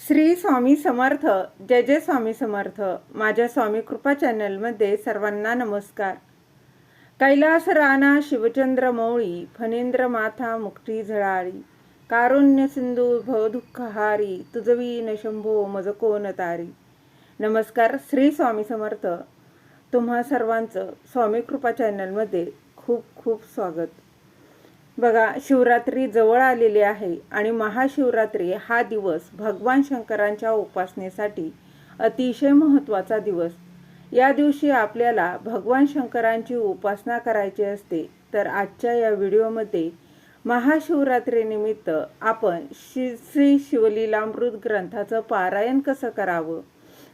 श्री स्वामी समर्थ जय जय स्वामी समर्थ. माझ्या स्वामी कृपा चॅनलमध्ये सर्वांना नमस्कार. कैलास राणा शिवचंद्र मौळी फणेंद्र माथा मुक्ती झळाळी कारुण्य सिंधू भवदुःखहारी तुझवी न शंभो मज कोण तारी. नमस्कार श्री स्वामी समर्थ. तुम्हा सर्वांचं स्वामी कृपा चॅनलमध्ये खूप खूप स्वागत. बघा शिवरात्री जवळ आलेली आहे आणि महाशिवरात्री हा दिवस भगवान शंकरांच्या उपासनेसाठी अतिशय महत्त्वाचा दिवस. या दिवशी आपल्याला भगवान शंकरांची उपासना करायची असते तर आजच्या या व्हिडिओमध्ये महाशिवरात्रीनिमित्त आपण श्री श्री शिवलीलामृत ग्रंथाचं पारायण कसं करावं?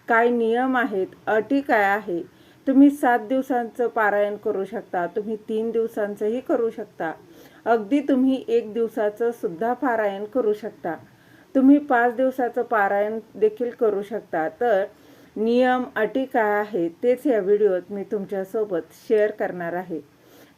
काय नियम आहेत? अटी काय आहे? तुम्ही सात दिवसांचं पारायण करू शकता तुम्ही तीन दिवसांचंही करू शकता. अगदी तुम्ही एक दिवसाचं सुद्धा पारायण करू शकता. तुम्ही पाच दिवसाचं पारायण देखील करू शकता. तर नियम अटी काय आहे तेच या व्हिडिओत मी तुमच्यासोबत शेअर करणार आहे.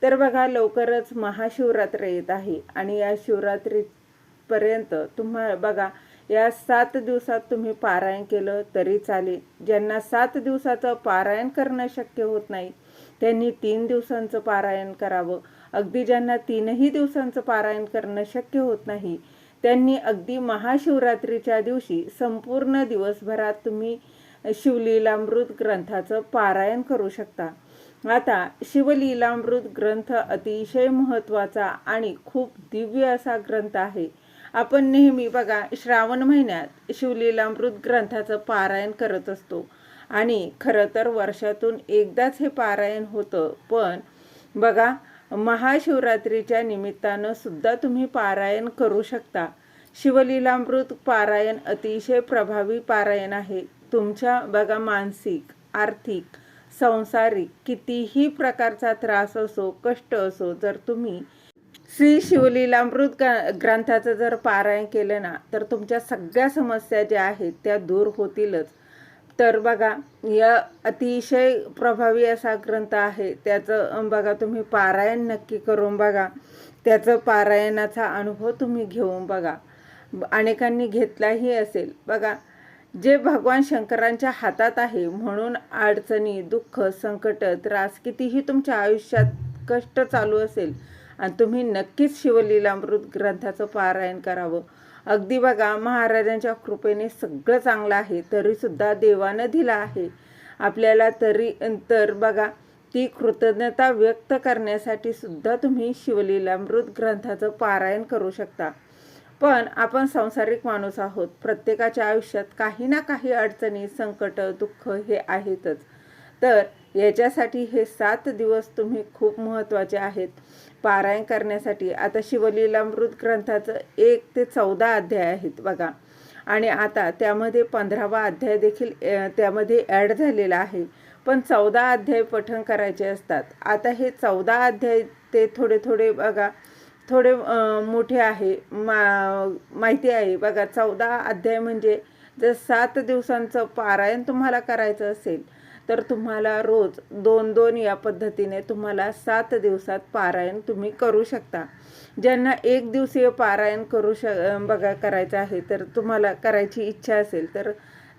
तर बघा लवकरच महाशिवरात्र येत आहे आणि या शिवरात्रीपर्यंत तुम्हा बघा या सात दिवसात तुम्ही पारायण केलं तरी चालेल. ज्यांना सात दिवसाचं पारायण करणं शक्य होत नाही त्यांनी तीन दिवसांचं पारायण करावं. अगदी ज्यांना तीनही दिवसांचं पारायण करणं शक्य होत नाही त्यांनी अगदी महाशिवरात्रीच्या दिवशी संपूर्ण दिवसभरात तुम्ही शिवलीलामृत ग्रंथाचं पारायण करू शकता. आता शिवलीलामृत ग्रंथ अतिशय महत्त्वाचा आणि खूप दिव्य असा ग्रंथ आहे. आपण नेहमी बघा श्रावण महिन्यात शिवलीलामृत ग्रंथाचं पारायण करत असतो. आणि खरं तर वर्षातून एकदाच हे पारायण होतं पण बघा महाशिवरात्रीच्या निमित्तानं सुद्धा तुम्ही पारायण करू शकता. शिवलीलामृत पारायण अतिशय प्रभावी पारायण आहे. तुमच्या बघा मानसिक आर्थिक संसारिक कितीही प्रकारचा त्रास असो कष्ट असो जर तुम्ही श्री शिवलीलामृत ग्रंथाचं जर पारायण केलं ना तर तुमच्या सगळ्या समस्या ज्या आहेत त्या दूर होतीलच. तर बघा या अतिशय प्रभावी असा ग्रंथ आहे. त्याचं बघा तुम्ही पारायण नक्की करून बघा. त्याचं पारायणाचा अनुभव तुम्ही घेऊन बघा. अनेकांनी घेतलाही असेल. बघा जे भगवान शंकरांच्या हातात आहे म्हणून अडचणी दुःख संकट त्रास कितीही तुमच्या आयुष्यात कष्ट चालू असेल आणि तुम्ही नक्कीच शिवलीलामृत ग्रंथाचं पारायण करावं. अगदी बघा महाराजांच्या कृपेने सगळं चांगलं आहे तरीसुद्धा देवानं दिलं आहे. आपल्याला तरी तर बघा ती कृतज्ञता व्यक्त करण्यासाठी सुद्धा तुम्ही शिवलीलामृत ग्रंथाचं पारायण करू शकता. पण आपण सांसारिक माणूस आहोत. प्रत्येकाच्या आयुष्यात काही ना काही अडचणी संकट दुःख हे आहेतच. तर याच्यासाठी हे सात दिवस तुम्ही खूप महत्त्वाचे आहेत. पारायण करण्यासाठी आता शिवलीलामृत ग्रंथाचं एक ते चौदा अध्याय आहेत बघा. आणि आता त्यामध्ये पंधरावा अध्याय देखील त्यामध्ये ॲड झालेला आहे. पण चौदा अध्याय पठण करायचे असतात. आता हे चौदा अध्याय ते थोडे थोडे बघा थोडे मोठे आहे. मा माहिती आहे. बघा चौदा अध्याय म्हणजे जर सात दिवसांचं पारायण तुम्हाला करायचं असेल तर तुम्हाला रोज दोन दोन या पद्धतीने तुम्हाला सात दिवसात पारायण तुम्ही करू शकता. ज्यांना एक दिवसीय पारायण करू श बघा करायचं आहे तर तुम्हाला करायची इच्छा असेल तर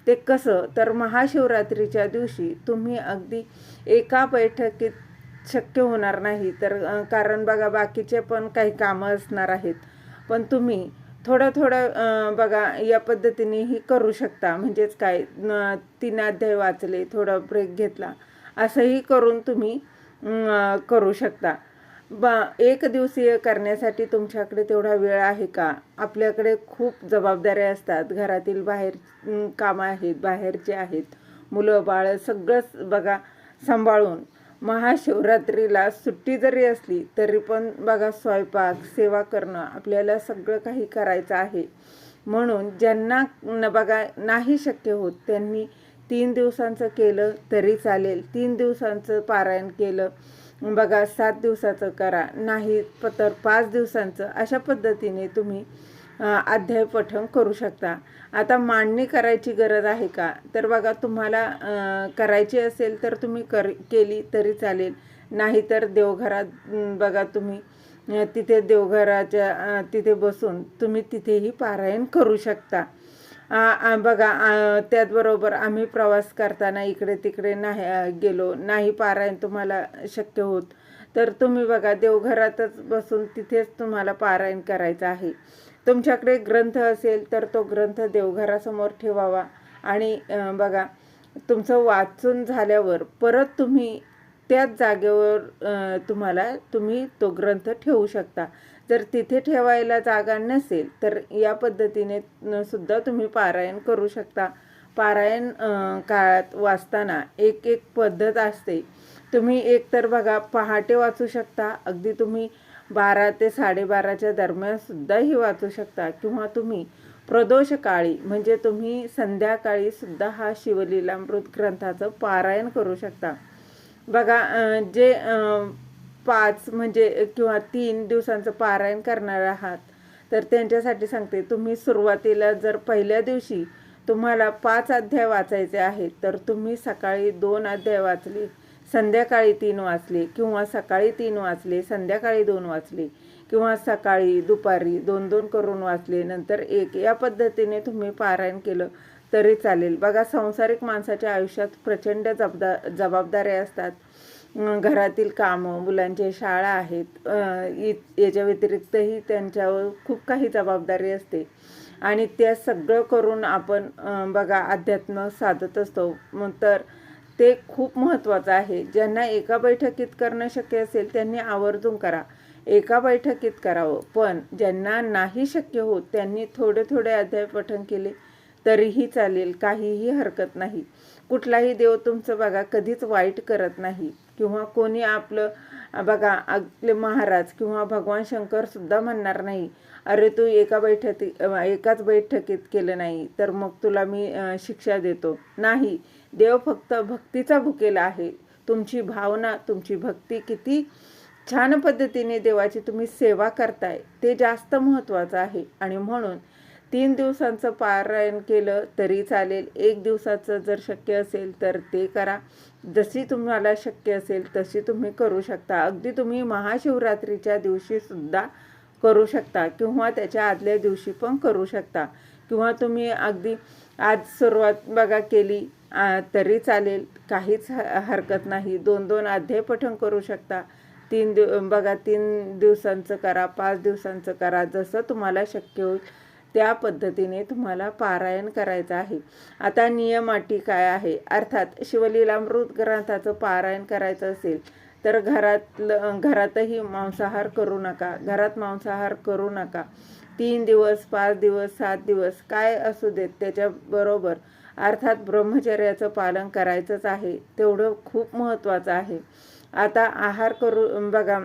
ते कसं? तर महाशिवरात्रीच्या दिवशी तुम्ही अगदी एका बैठकीत शक्य होणार नाही. तर कारण बघा बाकीचे पण काही कामं असणार आहेत. पण तुम्ही थोडं थोडं बघा या पद्धतीनेही करू शकता. म्हणजेच काय? तीन अध्याय वाचले थोडा ब्रेक घेतला. असंही करून तुम्ही करू शकता. बा एक दिवसीय करण्यासाठी तुमच्याकडे तेवढा वेळ आहे का? आपल्याकडे खूप जबाबदाऱ्या असतात. घरातील बाहेर कामं आहेत बाहेरचे आहेत. मुलं बाळ सगळंच बघा सांभाळून. महाशिवरात्रीला सुट्टी जरी असली तरी पण बघा स्वयंपाक सेवा करणं आपल्याला सगळं काही करायचं आहे. म्हणून ज्यांना न बघा नाही शक्य होत त्यांनी तीन दिवसांचं केलं तरी चालेल. तीन दिवसांचं पारायण केलं बघा सात दिवसाचं करा. नाही तर पाच दिवसांचं. अशा पद्धतीने तुम्ही अध्याय पठण करू शकता. आता मांडणी करायची गरज आहे का? तर बघा तुम्हाला करायची असेल तर तुम्ही कर केली तरी चालेल. नाहीतर देवघरात बघा तुम्ही तिथे देवघराच्या तिथे बसून तुम्ही तिथेही पारायण करू शकता. बघा त्याचबरोबर आम्ही प्रवास करताना इकडे तिकडे नाही गेलो. नाही पारायण तुम्हाला शक्य होत. तर तुम्ही बघा देवघरातच बसून तिथेच तुम्हाला पारायण करायचं आहे. तुमच्याकडे ग्रंथ असेल तर तो ग्रंथ देवघरासमोर ठेवावा. आणि बघा तुमचं वाचून झाल्यावर परत तुम्ही त्याच जागेवर तुम्हाला तुम्ही तो ग्रंथ ठेवू शकता. जर तिथे ठेवायला जागा नसेल तर या पद्धतीने सुद्धा तुम्ही पारायण करू शकता. पारायण काळात वाचताना एक एक पद्धत असते. तुम्ही एक तर बघा पहाटे वाचू शकता. अगदी तुम्ही बारा ते साडेबाराच्या दरम्यानसुद्धाही वाचू शकता. किंवा तुम्ही प्रदोष काळी म्हणजे तुम्ही संध्याकाळी सुद्धा हा शिवलीलामृत ग्रंथाचं पारायण करू शकता. बघा जे पाच म्हणजे किंवा तीन दिवसांचं पारायण करणार आहात तर त्यांच्यासाठी सांगते तुम्ही सुरुवातीला जर पहिल्या दिवशी तुम्हाला पाच अध्याय वाचायचे आहेत तर तुम्ही सकाळी दोन अध्याय वाचले. संध्याकाळी तीन वाचले किंवा सकाळी तीन वाचले संध्याकाळी दोन वाचले किंवा सकाळी दुपारी दोन दोन करून वाचले नंतर एक. या पद्धतीने तुम्ही पारायण केलं तरी चालेल. बघा संसारिक माणसाच्या आयुष्यात प्रचंड जबदा जबाबदाऱ्या असतात. घरातील कामं मुलांचे शाळा आहेत इ- याच्या व्यतिरिक्तही त्यांच्यावर खूप काही जबाबदारी असते. आणि त्या सगळं करून आपण बघा अध्यात्म साधत असतो. मग तर ते खूप महत्त्वाचं आहे. ज्यांना एका बैठकीत करणं शक्य असेल त्यांनी आवर्जून करा. एका बैठकीत करावं. पण ज्यांना नाही शक्य होत त्यांनी थोडे थोडे अध्याय पठण केले तरीही चालेल. काहीही हरकत नाही. कुठलाही देव तुमचं बघा कधीच वाईट करत नाही. किंवा कोणी आपलं बघा आपले महाराज किंवा भगवान शंकर सुद्धा म्हणणार नाही अरे तू एका बैठकी एकाच बैठकीत केलं नाही तर मग तुला मी शिक्षा देतो. नाही. देव फक्त भक्तीचा भुकेला आहे. तुमची भावना तुमची भक्ती किती छान पद्धतीने देवाची तुम्ही सेवा करताय ते जास्त महत्त्वाचं आहे. आणि म्हणून तीन दिवसांचं पारायण केलं तरी चालेल. एक दिवसाचं जर शक्य असेल तर ते करा. जशी तुम्हाला शक्य असेल तशी तुम्ही करू शकता. अगदी तुम्ही महाशिवरात्रीच्या दिवशी सुद्धा करू शकता किंवा त्याच्या आदल्या दिवशी पण करू शकता. किंवा तुम्ही अगदी आज सुरुवात बघा केली तरी चालेल. काहीच ह- हरकत नाही. दोन दोन अध्याय पठण करू शकता. तीन दिव बघा तीन दिवसांचं करा पाच दिवसांचं करा जसं तुम्हाला शक्य होईल. त्या पद्धतीने तुम्हाला पारायण करायचं आहे. आता नियम अटी काय आहे? अर्थात शिवलीलामृत ग्रंथाचं पारायण करायचं असेल तर घरातलं घरातही मांसाहार करू नका. घरात मांसाहार करू नका. तीन दिवस पाच दिवस सात दिवस काय असू देत त्याच्याबरोबर अर्थात ब्रह्मचर्याचं पालन करायचंच आहे. तेवढं खूप महत्त्वाचं आहे. आता आहार करू बघा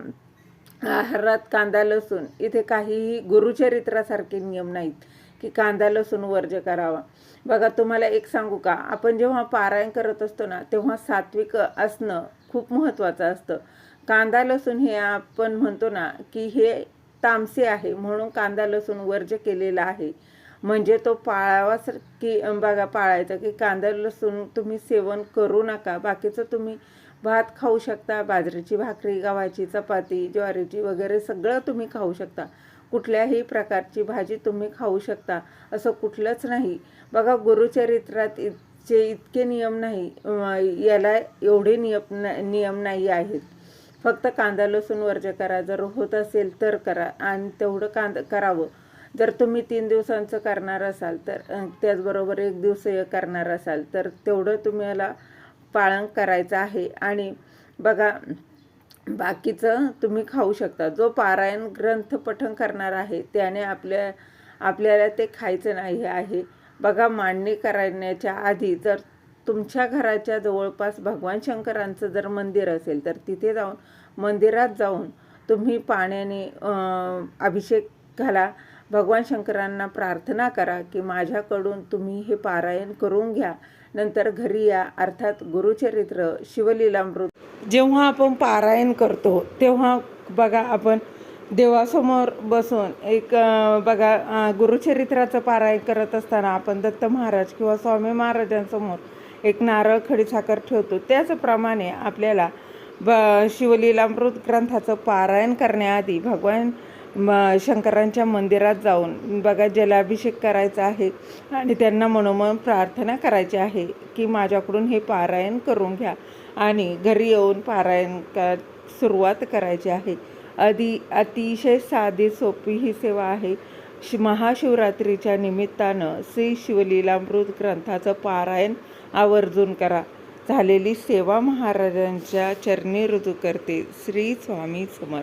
आहारात कांदा लसूण इथे काहीही गुरुचरित्रासारखे नियम नाहीत की कांदा लसूण वर्ज करावा. बघा तुम्हाला एक सांगू का? आपण जेव्हा पारायण करत असतो ना तेव्हा सात्विक असणं खूप महत्त्वाचं असतं. कांदा लसूण हे आपण म्हणतो ना की हे तामसे आहे म्हणून कांदा लसूण वर्ज केलेला आहे. म्हणजे तो पाळावाच की बघा पाळायचा की कांदा लसूण तुम्ही सेवन करू नका. बाकीचं तुम्ही भात खाऊ शकता बाजरीची भाकरी गव्हाची चपाती ज्वारीची वगैरे सगळं तुम्ही खाऊ शकता. कुठल्याही प्रकारची भाजी तुम्ही खाऊ शकता असं कुठलंच नाही. बघा गुरुचरित्रात इतके इतके नियम नाही याला एवढे नियम न- नियम नाही आहेत. फक्त कांदा लसूण वर्ज करा जर होत असेल तर करा. आणि तेवढं कांदा करावं. जर तुम्ही तीन दिवसांचं करणार असाल तर त्याचबरोबर एक दिवसीय करणार असाल तर तेवढं तुम्हाला पाळण करायचं आहे. आणि बघा बाकीचं तुम्ही खाऊ शकता. जो पारायण ग्रंथ पठण करणार आहे त्याने आपल्या आपल्याला ते खायचं नाही आहे. बघा मांडणी करण्याच्या आधी जर तुमच्या घराच्या जवळपास भगवान शंकरांचं जर मंदिर असेल तर तिथे जाऊन मंदिरात जाऊन तुम्ही पाण्याने अभिषेक घाला. भगवान शंकरांना प्रार्थना करा की माझ्याकडून तुम्ही हे पारायण करून घ्या. नंतर घरी या. अर्थात गुरुचरित्र शिवलीलामृत. जेव्हा आपण पारायण करतो तेव्हा बघा आपण देवासमोर बसून एक बघा गुरुचरित्राचं पारायण करत असताना आपण दत्त महाराज किंवा स्वामी महाराजांसमोर एक नारळ खडीसाखर ठेवतो. त्याचप्रमाणे आपल्याला ब शिवलीलामृत ग्रंथाचं पारायण करण्याआधी भगवान म शंकरांच्या मंदिरात जाऊन बघा जलाभिषेक करायचा आहे आणि त्यांना मनोमन प्रार्थना करायची आहे की माझ्याकडून हे पारायण करून घ्या आणि घरी येऊन पारायण का सुरुवात करायची आहे. आधी अतिशय साधी सोपी ही सेवा आहे. शि महाशिवरात्रीच्या निमित्तानं श्री शिवलीलामृत ग्रंथाचं पारायण आवर्जून करा. झालेली सेवा महाराजांच्या चरणी रुजू करते. श्री स्वामी समर्थ.